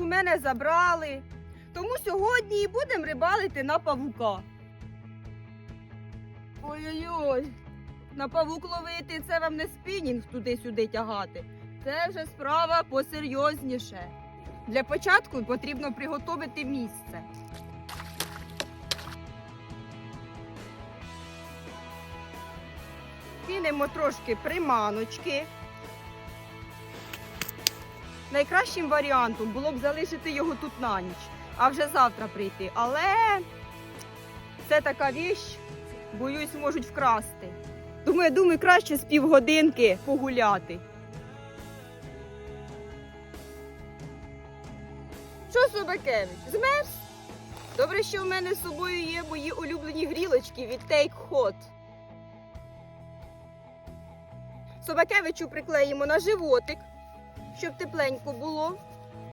у мене забрали. Тому сьогодні і будемо рибалити на павука. Ой-ой-ой. На павук ловити це вам не спінінг туди-сюди тягати. Це вже справа посерйозніше. Для початку потрібно приготувати місце. Кинемо трошки приманочки. Найкращим варіантом було б залишити його тут на ніч, а вже завтра прийти. Але це така віч, боюсь, можуть вкрасти. Тому я думаю, краще з півгодинки погуляти. Що, Собакевич, змерз? Добре, що в мене з собою є мої улюблені грілочки від Take Hot. Собакевичу приклеїмо на животик, щоб тепленько було.